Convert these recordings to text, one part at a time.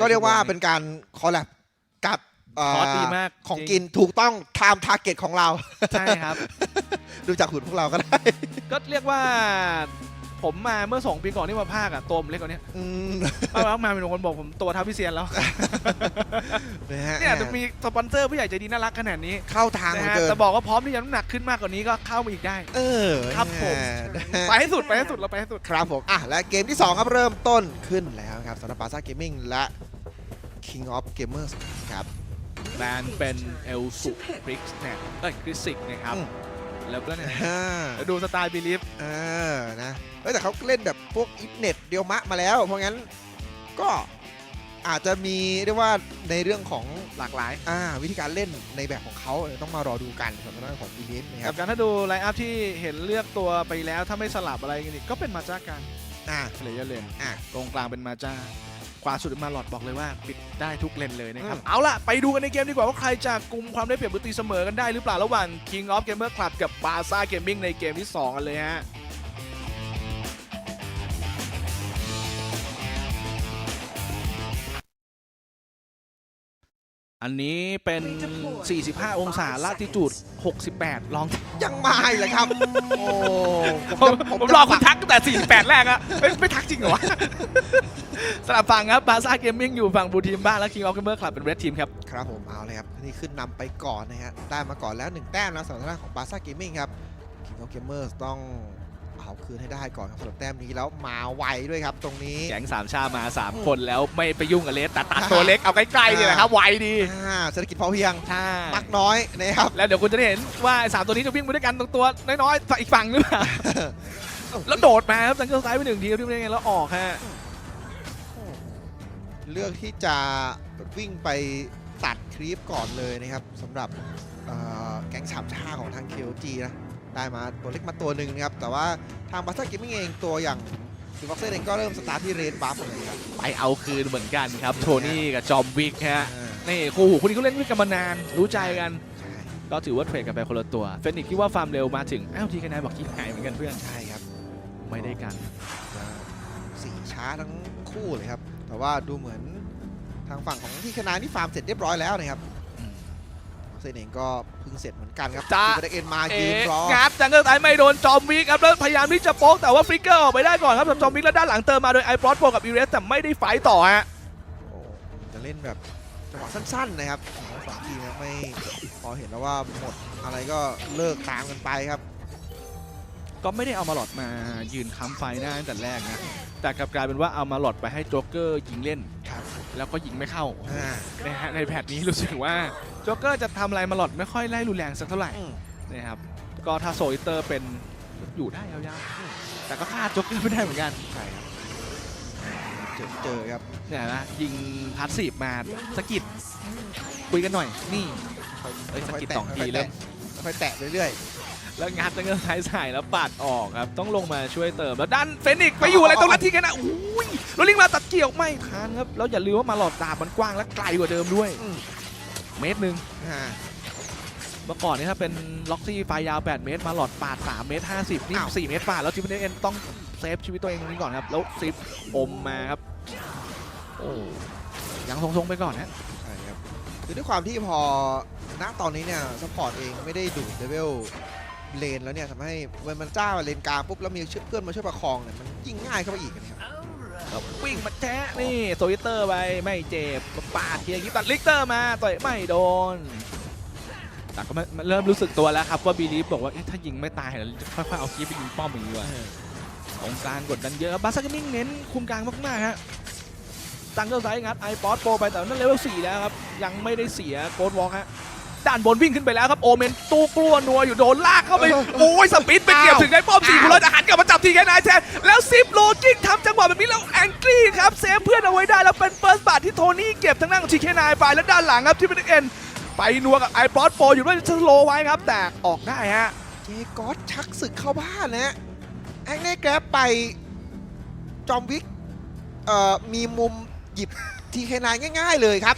ก็เรียกว่าเป็นการคอลแลบกับเคอร์สดีมากของจริงกินถูกต้องตามทาร์เก็ตของเรา ใช่ครับ ดูจากหุ่นพวกเราก็ได้ ก็เรียกว่า ผมมาเมื่อ2ปีก่อนที่มาภาคอะตัวผมเล็กกว่านี้อืมป้ามาเป็นคนบอกผมตัวเท่าพี่เซียนแล้วนะฮะเนี่ยจะมีสปอนเซอร์ผู้ใหญ่ใจดีน่ารักขนาดนี้เข้าทางเหนะลือฮะเกินแต่บอกว่าพร้อมที่จะน้ำหนักขึ้นมากกว่านี้ก็เข้ามาอีกได้ เออครับผม นะฮะ ไปให้สุดไปให้สุดเราไปให้สุด ครับผม อะ และเกมที่ 2 ครับเริ่มต้นขึ้นแล้วครับสำหรับปาซ่าเกมมิ่งและ King of Gamers ครับ แบนเป็นเอลสุคริกเนี่ยเอ้ยคริสซิกนะครับ อืม แล้วก็เนี่ยอ่าแล้วดูสไตล์บิลิฟเออนะเอ้ยแต่เขาเล่นแบบพวกอิฟเน็ตเดียวมะมาแล้ว เพราะงั้นก็อาจจะมีเรียกว่าในเรื่องของหลากหลายอ่าวิธีการเล่นในแบบของเขาเออต้องมารอดูกันสำหรับด้านของอีเวนต์นะคกัรับบการถ้าดูไลน์อัพที่เห็นเลือกตัวไปแล้วถ้าไม่สลับอะไรกันอีกก็เป็นมาจ้ากันอ่า เลเยอร์เลนอะ ตรงกลางเป็นมาจ้าขวาสุดเป็นมาหลอดบอกเลยว่า ปิดได้ทุกเลนเลยนะครับอืมเอาล่ะ ไปดูกันในเกมดีกว่าว่าใครจะกลุ่มความได้เปรียบหรือตีเสมอกันได้หรือเปล่าระหว่าง King of Gamer Club กับ b a r c a Gaming ในเกมที่ 2 กันเลยฮะ อันนี้เป็น 45 องศาลาติจูด 68 ลอง ยังมาอีกเหรอครับ โอ้ผมจะผมรอคุณทักตั้งแต่ 48 แรกอะไม่ไม่ทักจริงเหรอวะสลับฝั่งครับบาซ่าเกมมิ่งอยู่ฝั่งบูทีมบ้านและ King of Gamer Club เป็นเรดทีมครับ ครับผมเอาเลยครับ นี่ขึ้นนำไปก่อนนะฮะได้มาก่อนแล้วหนึ่งแต้มนะสำหรับทางด้านของบาซ่าเกมมิ่งครับ King of Gamers ต้อง เอาคืนให้ได้ก่อนครับสำหรับแต้มนี้แล้วมาไวด้วยครับ ตรงนี้ แก๊งสามชามา 3 คนแล้วไม่ไปยุ่งกับเลสแต่ตัดตัวเล็กเอาใกล้ๆนี่แหละครับไวดีอ่าเศรษฐกิจพอเพียงใช่มักน้อยนะครับแล้วเดี๋ยวคุณจะได้เห็นว่าไอ้สามตัวนี้จะวิ่งไปด้วยกันตรงตัวน้อยๆฝั่งอีกฝั่งหรือเปล่าแล้วโดดมาครับจังเกิลซ้ายไปหนึ่งทีครับที่ไม่ได้ไงแล้วออกฮะเลือกที่จะวิ่งไปตัดครีปก่อนเลยนะครับสำหรับเอ่อแก๊งสามชาของทาง KOG นะ ได้มาตัวเล็กมาตัวหนึ่งนะครับ แต่ว่าทางบัสเตอร์เกมมิ่งเองตัวอย่างซิบ็อกเซอร์เองก็เริ่มสตาร์ทที่เรนบัฟเลยครับ ไปเอาคืนเหมือนกันครับ โทนี่กับจอมวิกฮะอ่านี่คู่หูคู่นี้เขาเล่นด้วยกันมานาน รู้ใจกันใช่ก็ถือว่าเทรดกันไปคนละตัว เฟนิกซ์คิดว่าฟาร์มเร็วมาถึง อ้าวทีคะแนนบอกคิดหายเหมือนกันเพื่อน ใช่ครับ ไม่ได้กันจะสีช้าทั้งคู่เลยครับ แต่ว่าดูเหมือนทางฝั่งของที่คณะนี่ฟาร์มเสร็จเรียบร้อยแล้วนะครับอืม เซนเองก็เพิ่งเสร็จเหมือนกันครับจ้าคือได้เอ็นมาเอ๊ยืนะรอ งัดจังเกิลไทยไม่โดนจอมวิกครับแล้วพยายามที่จะโป๊กแต่ว่าฟลิกเกอร์ออกไปได้ก่อนครับสำหรับจอมวิกแล้วด้านหลังเติมมาโดยไอปลอตโปกับอีเรสแต่ไม่ได้ไฟต์ต่อฮะ โอ้จะเล่นแบบจังหวะสั้นๆนะครับของทั้งสองทีมนะไม่พอเห็นแล้วว่าหมดอะไรก็เลิกตามกันไปครับ ก็ไม่ได้เอามาหลอดมายืนค้ำไฟหน้าตั้งแต่แรกนะ แต่กลับกลายเป็นว่าเอามาหลอดไปให้โจ๊กเกอร์ยิงเล่นครับ แล้วก็ยิงไม่เข้าอ่านะฮะในแพทนี้รู้สึกว่าโจ๊กเกอร์จะทำอะไรมาหลอดไม่ค่อยไล่รุนแรงสักเท่าไหร่อืมนะครับก็ถ้าโซอิเตอร์เป็นอยู่ได้ยาวๆแต่ก็ฆ่าโจ๊กเกอร์ไม่ได้เหมือนกันใช่ครับเจอเจอครับเนี่ยนะยิงพาสซีฟมาสะกิดคุยกันหน่อยนี่เอ้ยสะกิดสองทีเริ่มค่อยๆแตะเรื่อย แล้วงัดตั้งแต่ท้ายสายแล้วปาดออกครับ ต้องลงมาช่วยเติม แล้วดันเฟนิกซ์ไปอยู่อะไรตรงนั้นที่กันนะอุ้ยแล้วลิงมาตัดเกี่ยวไม่ทันครับ แล้วอย่าลืมว่ามาหลอดดาบมันกว้างและไกลกว่าเดิมด้วยๆอืมเมตรหนึ่งอ่าเมื่อก่อนนี่ถ้าเป็นล็อกซี่ไฟยาว 8 เมตร มาหลอดปาด 3 เมตร 50 นี่อ้าว4เมตรปาด แล้วจิมเนเอ็นต้องเซฟชีวิตตัวเองตรงนี้ก่อนครับ แล้วซิปอมมาครับ โอ้ยังทรงๆไปก่อนนะใช่ครับคือด้วยความที่พอณตอนนี้เนี่ยซัพพอร์ตเองไม่ได้ดูดเลเวล เลนแล้วเนี่ยทำให้เวนมันจ้าเลนกลางปุ๊บแล้วมีเพื่อนมาช่วยประคองเนี่ยมันยิ่งง่ายเข้าไปอีกนะครับแล้ววิ่งมาแจ๊ะนี่โซลิเตอร์ไปไม่เจ็บปาดเทียร์กิตัดลิกเตอร์มาต่อยไม่โดนแต่ก็ไม่มันเริ่มรู้สึกตัวแล้วครับว่าบีลีฟบอกว่าเอ๊ะถ้ายิงไม่ตายเราจะค่อยๆเอาคีบไปยิงป้อมอย่างนี้ว่ะตรงกลางกดดันเยอะบาซ่าก็นิ่งเน้นคุมกลางมากๆฮะตังเกิลไซด์งัดไอป๊อตโปรไปแต่นั่นเลเวล4แล้วครับยังไม่ได้เสียโกดวอล์กฮะ ด้านบนวิ่งขึ้นไปแล้วครับโอเมนตู้กลัวนัวอยู่โดนลากเข้าไปโอ้ยสปีดไปเกี่ยวถึงในป้อมสี่คุณเราจะหันกลับมาจับทีแค่นายแทนแล้วซิปโลกิ้งทำจังหวะแบบนี้แล้วแองกี้ครับเซฟเพื่อนเอาไว้ได้แล้วเป็นเฟิร์สบัตที่โทนี่เก็บทั้งนั่งทีแค่นายไปแล้วด้านหลังครับที่เป็นเอ็นไปนัวกับไอปอดโปรอยู่ด้วยสโลไว้ครับแต่ออกได้ฮะเจกอสชักศึกเข้าบ้านนะฮะแองเน่แกร็บไปจอมวิกเอ่อมีมุมหยิบทีเคนายง่าย ๆ เลยครับ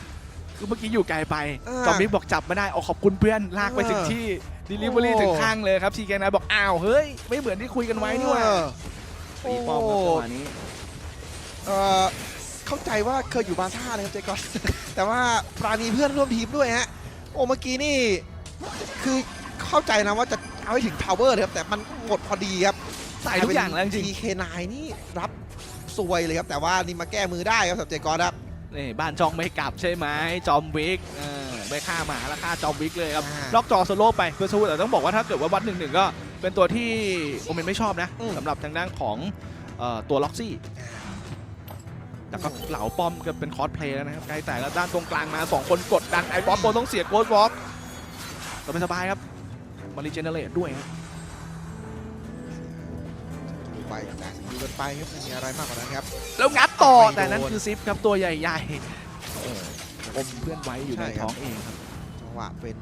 คือเมื่อกี้อยู่ไกลไปเออ จอมมิกบอกจับไม่ได้ออกขอบคุณเพื่อนลากไปถึงที่ Delivery โอ้ถึงข้างเลยครับทีแค่นายบอกอ้าวเฮ้ยไม่เหมือนที่คุยกันไว้นี่หว่า เออตีป้อมครับจังหวะนี้ เอ่อเข้าใจว่าเคยอยู่บาร์ซ่านะครับเจคอน แต่ว่าปราณีเพื่อนร่วมทีมด้วยฮะ โอ้เมื่อกี้นี่ คือเข้าใจนะว่าจะเอาให้ถึงทาวเวอร์นะครับแต่มันหมดพอดีครับใส่ทุกอย่างแล้วจริง ทีเคนายนี่รับซวยเลยครับ แต่ว่านี่มาแก้มือได้ครับสำหรับเจคอนครับๆ นี่บ้านจองไม่กลับใช่ไหมจอมวิกเออไม่ฆ่าหมาแล้วฆ่าจอมวิกเลยครับอ่าล็อกจอโซโล่ไปเพื่อสู้แต่ต้องบอกว่าถ้าเกิดว่าวัดหนึ่งหนึ่งก็เป็นตัวที่โอเมนไม่ชอบนะอืมสำหรับทางด้านของเอ่อตัวล็อกซี่แต่ก็เหลาป้อมก็เป็นคอสเพลย์แล้วนะครับใกล้แต่แล้วด้านตรงกลางมา 2 คนกดดันไอ้บอสบนต้องเสียโกดวอล์กสบายๆครับมารีเจเนเรตด้วยครับดู ไปจากดูกันไปครับไม่มีอะไรมากกว่านั้นครับแล้วงัดต่อไม่โดนแต่นั้นคือซิปครับตัวใหญ่ๆโอ้อมเพื่อนไว้อยู่ในใช่ครับท้องเองครับจังหวะเป็น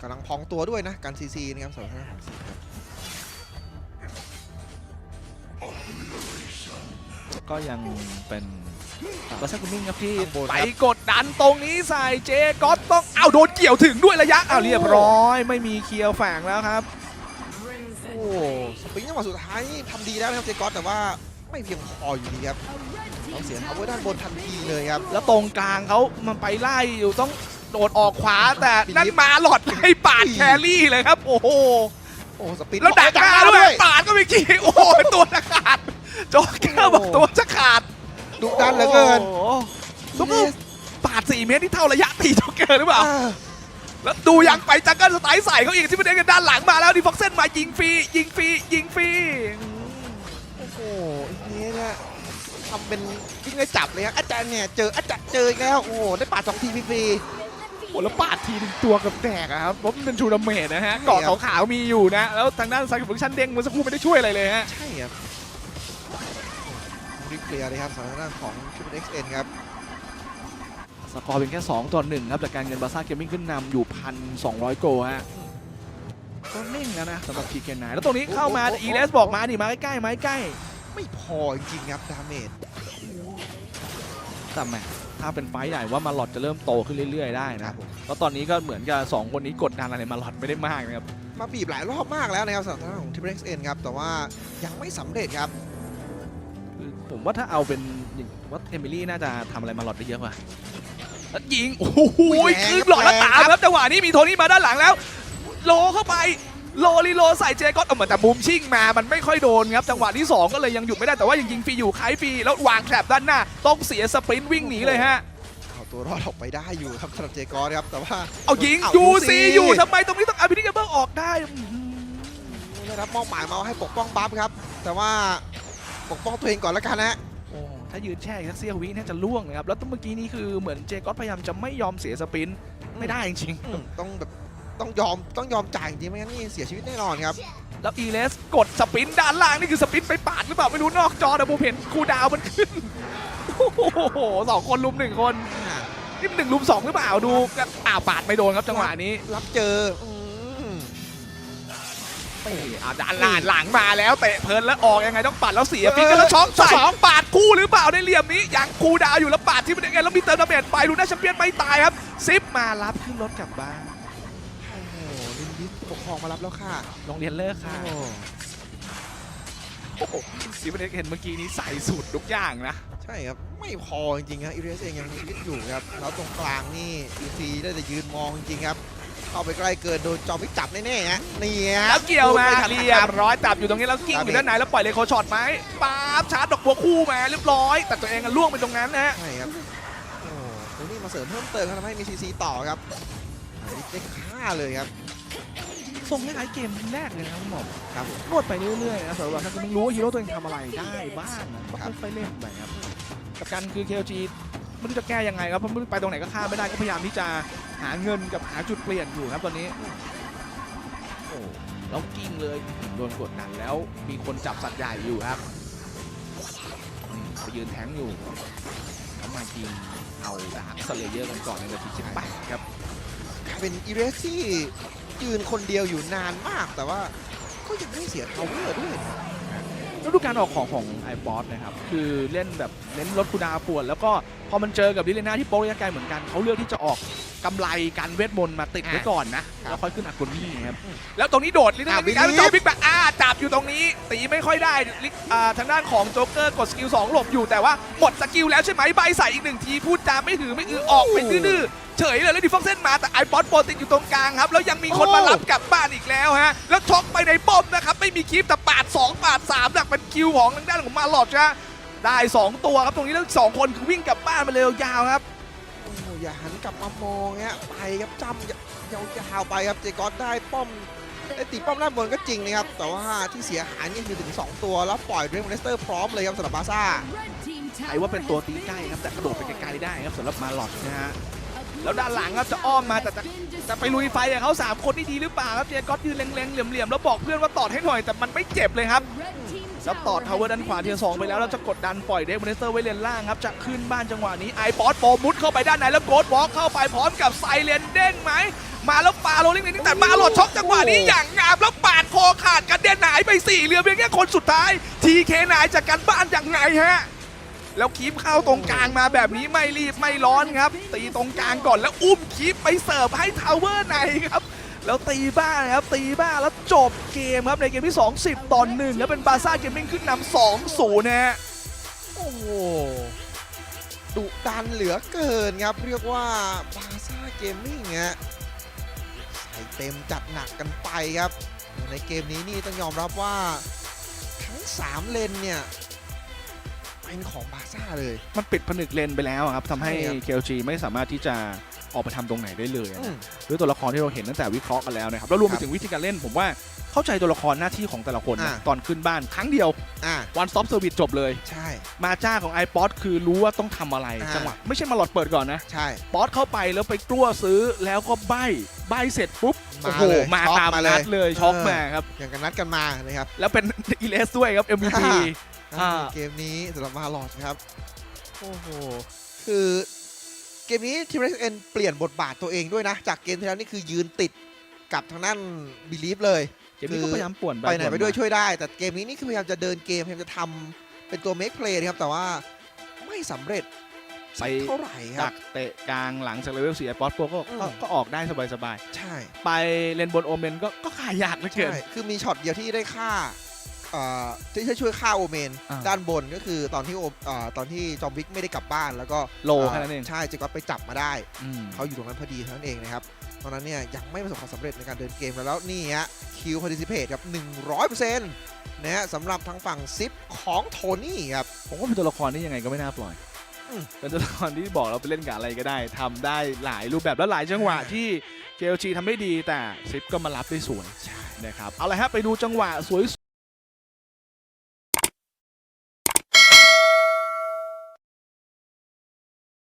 กำลังพองตัวด้วยนะการซีซีนะครับสำหรับทางด้านของซีครับก็ยังเป็นบาซ่าคุมิงครับที่ข้างบนไปครับกดดันตรงนี้ใส่เจก็อตต้องเอาโดนเกี่ยวถึงด้วยระยะเอาเรียบร้อย ไม่มีเคลียร์แฝงแล้วครับ โอ้สปริงจังหวะสุดท้ายนี่ทำดีแล้วนะครับเจก๊อตแต่ว่าไม่เพียงพออยู่ดีครับต้องเสียทาวเวอร์ด้านบนทันทีเลยครับ แล้วตรงกลางเขามันไปไล่อยู่ต้องโดดออกขวาแต่นั่นมาหลอดไล่ปาดแครี่เลยครับ โอ้โหโอ้สปริงแล้วดักหน้าด้วยปาดก็ไม่กี่โอ้โหตัวจะขาดโจ๊กเกอร์บอกตัวจะขาดดุดันเหลือเกินโอ้โหแล้วก็ปาด 4 เมตรที่เท่าระยะตีโจ๊กเกอร์หรือเปล่าอ่า แล้วดูยังไปจังกิลสไตล์ใส่เขาอีกที่ป็นเด็นกันด้านหลังมาแล้วดีฟ็อกเซนมายิงฟรียิงฟรียิงฟรีโอ้โหอีกนี้นี่ยทำเป็นวิ่งไล่จับเลยครับอาจารย์เนี่ยเจออาจารย์เจอแล้วโอ้โหได้ปาดสองทีฟรีโอ้แล้วปาดทีนึงตัวกับแตกอะครับเพราะมันเป็นชูดาเมจนะฮะเกาะขาวๆมีอยู่นะ แล้วทางด้านซักฟังชันเด้งเมื่อสักครู่ไม่ได้ช่วยอะไรเลยฮะใช่ครับรีบเคลียร์เลยครับสำหรับทางด้านของ Triple XN ครับ สกอร์เป็นแค่ 2 ต่อ 1 ครับ จากการเงินบาซ่าเกมมิ่งขึ้นนำอยู่พันสองโกฮะก็นิ่งแล้วนะสำหรับทีเคนไนแล้วตรงนี้เข้ามาอีเลสบอกมาดิมาใกล้ๆมาใกล้ไม่พอจริงๆครับดาเมจๆแต่แหมถ้าเป็นไฟท์ใหญ่ว่ามาหลอดจะเริ่มโตขึ้นเรื่อยๆได้คนะรับผมแล้วตอนนี้ก็เหมือนกับสองคนนี้กดดันอะไรมาหลอดไม่ได้มากนะครับ มาบีบหลายรอบมากแล้วนะครับสำหรับทางด้านของ Triple XN ครับ แต่ว่ายังไม่สำเร็จครับคือผมว่าถ้าเอาเป็นอย่างว่าเอมิลี่น่าจะทำอะไรมาหลอดได้เยอะกว่า แล้วยิงโอ้โหแรงขึ้นหลอดแล้วแรงตามครับจังหวะนี้มีโทนี่มาด้านหลังแล้ว โลเข้าไปโลลีโลใส่เจก็อตเอาเหมือนแต่มุมชิ่งมามันไม่ค่อยโดนครับจังหวะที่ 2 ก็เลยยังหยุดไม่ได้แต่ว่ายังยิงฟรีอยู่ไคฟรีแล้ววางแทรปด้านหน้า ต้องเสียสปรินต์วิ่งหนีเลยฮะเอาตัวรอดออกไปได้อยู่ครับสำหรับเจกอร์ครับแต่ว่าเอายิงเอายู UC ซีอยู่ทำไมตรงนี้ต้องเอาพินิกเบิลออกได้อื้อหือได้รับมอบหมายมาให้ปกป้องบัฟครับ แต่ว่าปกป้องตัวเองก่อนแล้วกันนะโอ้ ถ้ายืนแช่อีกสักเสี้ยววิน่าจะล่วงนะครับแล้วเมื่อกี้นี้คือเหมือนเจก็อตพยายามจะไม่ยอมเสียสปรินต์ไม่ได้จริงๆอืมต้องแบบต้องยอมต้องยอมจ่ายจริงไม่งั้นนี่เสียชีวิตแน่นอนครับแล้วอีเลสกดสปรินต์ด้านล่างนี่คือสปรินต์ไปปาดหรือเปล่าไม่รู้นอกจอแต่ผมเห็นคูลดาวน์มันขึ้นโอ้โหสองคนลุมหนึ่งคนอ่านี่หนึ่งลุมสองหรือเปล่าดูกันอ้าวปาดไม่โดนครับจังหวะนี้ รับเจออืม นี่อ่าด้านล่างหลังมาแล้วเตะเพลินแล้วออกยังไงต้องปัดแล้วเสียฟิกกันแล้วช็อกสองปาดคู่หรือเปล่าในเหลี่ยมนี้ยังคูลดาวน์อยู่แล้วปาดที่มันยังไงแล้วมีเติมดาเมจไปลูน่าแชมเปี้ยนไม่ตายครับซิปมารับขึ้นรถกลับบ้านโอ้โหลินดิสปกครองมารับแล้วค่ะโรงเรียนเลิกค่ะโอ้โอ้โหที่ประเด็นเห็นเมื่อกี้นี้ใส่สุดทุกอย่างนะใช่ครับ ไม่พอจริงๆครับอีเรสเองยังมีชีวิตอยู่ครับ แล้วตรงกลางนี่อีซีได้แต่ยืนมองจริงๆครับ เข้าไปใกล้เกินโดนจอมวิกจับแน่ๆฮะนี่ฮะแล้วเกี่ยวมาพูดไทันเรียครับบร้อยจับอยู่ตรงนี้แล้วกิ้งอยู่ด้านในแล้วปล่อยเลยโคช็อตไหมป๊าบชาร์จดอกบัวคู่มาเรียบร้อย แต่ตัวเองอะล่วงไปตรงนั้นนะฮะใช่ครับโอ้โหนี่มาเสริมเพิ่มเติมครับทำให้มีซีซีต่อครับอันนี้ได้ค่าเลยครับทรงคล้ายๆเกมแรกเลยนะคุณหมอครับผมนวดไปเรื่อยๆนะสำหรับท่านก็ไม่รู้ว่าฮีโร่ตัวเองทำอะไรได้บ้างนะก็ครับค่อยๆเล่นไปครับกับการคือ KLG ไม่รู้จะแก้ยังไงครับเพราะไม่รู้ไปตรงไหนก็ฆ่าไม่ได้ก็พยายามที่จะหาเงินกับหาจุดเปลี่ยนอยู่ครับตอนนี้โอ้แล้วกิ้งเลยโดนกดดันแล้วมีคนจับสัตว์ใหญ่อยู่ครับนี่ไปยืนแทงอยู่แล้วมายิงเอาดาร์คสเลเยอร์กันก่อนในนาทีที่แปดครับกลายเป็นอีเรสที่ยืนคนเดียวอยู่นานมากแต่ว่าก็ยังไม่เสียทาวเวอร์ด้วย แล้วดูการออกของของไอบอสนะครับคือเล่นแบบเน้นลดคูลดาวน์ปวด แล้วก็พอมันเจอกับดิเลน่าที่โป๊ระยะไกลเหมือนกันเขาเลือกที่จะออกกำไรกันเวทมนต์มาติดไว้อะก่อนนะครับแล้วค่อยขึ้นอากุนี่ครับอืมแล้วตรงนี้โดดลิอะมีการ Believe จอบิ๊กแบกอ่าจับอยู่ตรงนี้ตีไม่ค่อยได้ลิอ่าทางด้านของโจ๊กเกอร์กดสกิล2หลบอยู่แต่ว่าหมดสกิลแล้วใช่ไหมใบใส่อีกหนึ่งทีพูดจาไม่หือไม่อือออกไปดื้อๆเฉยเลยแล้วดิฟอกเซนมาแต่ไอปอดโปรติดอยู่ตรงกลางครับแล้วยังมีคนมารับกลับบ้านอีกแล้วฮะแล้วช็อกไปในป้อมนะครับไม่มีคลิปแต่ปาด 2 ปาด3หลัก เป็นคิวของทางด้านของมาหลอดนะได้ 2 ตัวครับตรงนี้แล้วสองคนคือวิ่งกลับบ้านมาเลยยาวๆครับโอ้โหอย่าหันกลับมามองเงี้ยไปครับจำยาวๆไปครับเจกอสได้ป้อมได้ตีป้อมด้านบนก็จริงนะครับ แต่ว่าที่เสียหายนี่คือถึง 2 ตัวแล้วปล่อยเรมเลสเตอร์พร้อมเลยครับสำหรับบาซ่าใครว่าเป็นตัวตีใกล้ครับแต่กระโดดไปไกลๆได้ครับสำหรับมาหลอดนะฮะแล้วด้านหลังครับจะอ้อมมาแต่จะจะไปลุยไฟกับเขาสามคนนี่ดีหรือเปล่าครับเจก๊อตยืนเล็งๆเหลี่ยมๆแล้วบอกเพื่อนว่าตอดให้หน่อยแต่มันไม่เจ็บเลยครับ แล้วตอดทาวเวอร์ด้านขวาเทียร์สองไปแล้วแล้วจะกดดันปล่อยเดฟมอนสเตอร์ไว้เลนล่างครับจะขึ้นบ้านจังหวะนี้ไอปอดโปมุดเข้าไปด้านในแล้วโกดวอล์กเข้าไปพร้อมกับไซเลนเด้งไหมมาแล้วปาโรลิงนี่แต่มาหลอดช็อกจังหวะนี้อย่างงามแล้วปาดคอขาดกระเด็นหายไปสี่เหลือเพียงแค่คนสุดท้ายทีเคนายจากกันบ้านอย่างไงฮะแล้วคีบเข้าตรงกลางมาแบบนี้ไม่รีบไม่ร้อนครับ ตีตรงกลางก่อนแล้วอุ้มคีบไปเสิร์ฟให้ทาวเวอร์ในครับ แล้วตีบ้านครับตีบ้านแล้วจบเกมครับในเกมที่ 2 10ต่อ1แล้วเป็นบาซ่าเกมมิ่งขึ้นนำ2 0นะฮะโอ้โหดุดันเหลือเกินครับ เรียกว่าบาซ่าเกมมิ่งฮะใส่เต็มจัดหนักกันไปครับ ในเกมนี้นี่ต้องยอมรับว่า ทั้ง 3 เลนเนี่ยเป็นของบาซ่าเลย มันปิดผนึกเลนไปแล้วอะครับทำให้ ใช่ครับ KLG ไม่สามารถที่จะ ออกไปทำตรงไหนได้เลยอะอืนะมด้วยตัวละครที่เราเห็นตั้งแต่วิเคราะห์กันแล้วนะครับแล้วรวมไปครับถึงวิธีการเล่นผมว่าเข้าใจตัวละครหน้าที่ของแต่ละคนนะอ่าตอนขึ้นบ้านครั้งเดียวอ่า one stop service จบเลยใช่มาจ้าของ iPod คือรู้ว่าต้องทำอะไรอ่าจังหวะไม่ใช่มาหลอดเปิดก่อนนะใช่ป๊อตเข้าไปแล้วไปกลั้วซื้อแล้วก็ใบใบเสร็จปุ๊บมาโอ้โหเลยมาช็อกตามมาเลยนัดเลยช็อกเออมาครับอย่างกันนัดกันมานะครับแล้วเป็นอีเลสด้วยครับ MVP อ่าเกมนี้สำหรับมาลอดครับโอ้โหคือเก มนี้ทีมเรสเอ็นเปลี่ยนบทบาทตัวเองด้วยนะ จากเกมที่แล้วนี่คือยืนติดกับทางด้านบิลีฟเลยเกมนี้ก็พยายามป่วนไปไหนไปด้วยมาช่วยได้ แต่เกมนี้นี่คือพยายามจะเดินเกมพยายามจะทำเป็นตัวเมคเพลย์นะครับแต่ว่าไม่สำเร็จสักเท่าไหร่คดัรับกเตะกลางหลังจากเลเวลสี่ไอป๊อตโปรก็อืมก็ก็ออกได้สบายใช่ๆไปเลนบนโอเมนก็ก็ขายยากเหลือเกินใช่คือมีช็อตเดียวที่ได้ฆ่า เอ่อที่ช่วยฆ่าโอเมน อ่าด้านบนก็คือตอนที่โอเอ่อตอนที่จอมวิกไม่ได้กลับบ้านแล้วก็โลแค่นั้นเอง ใช่เจก็ไปจับมาได้ อืม เขาอยู่ตรงนั้นพอดีเท่านั้นเองนะครับ ตอนนั้นเนี่ยยังไม่ประสบความสำเร็จในการเดินเกมแล้วแล้วนี่ฮะคิวพาร์ติซิเพตครับ100%นะฮะสำหรับทางฝั่งซิปของโทนี่ครับ ผมว่าเป็นตัวละครที่ยังไงก็ไม่น่าปล่อย อืมเป็นตัวละครที่บอกเราไปเล่นกับอะไรก็ได้ทำได้หลายรูปแบบและหลายจังหวะที่ KLG ทำได้ดีแต่ซิปก็มารับได้สวยใช่นะครับ เอาละฮะไปดูจังหวะสวย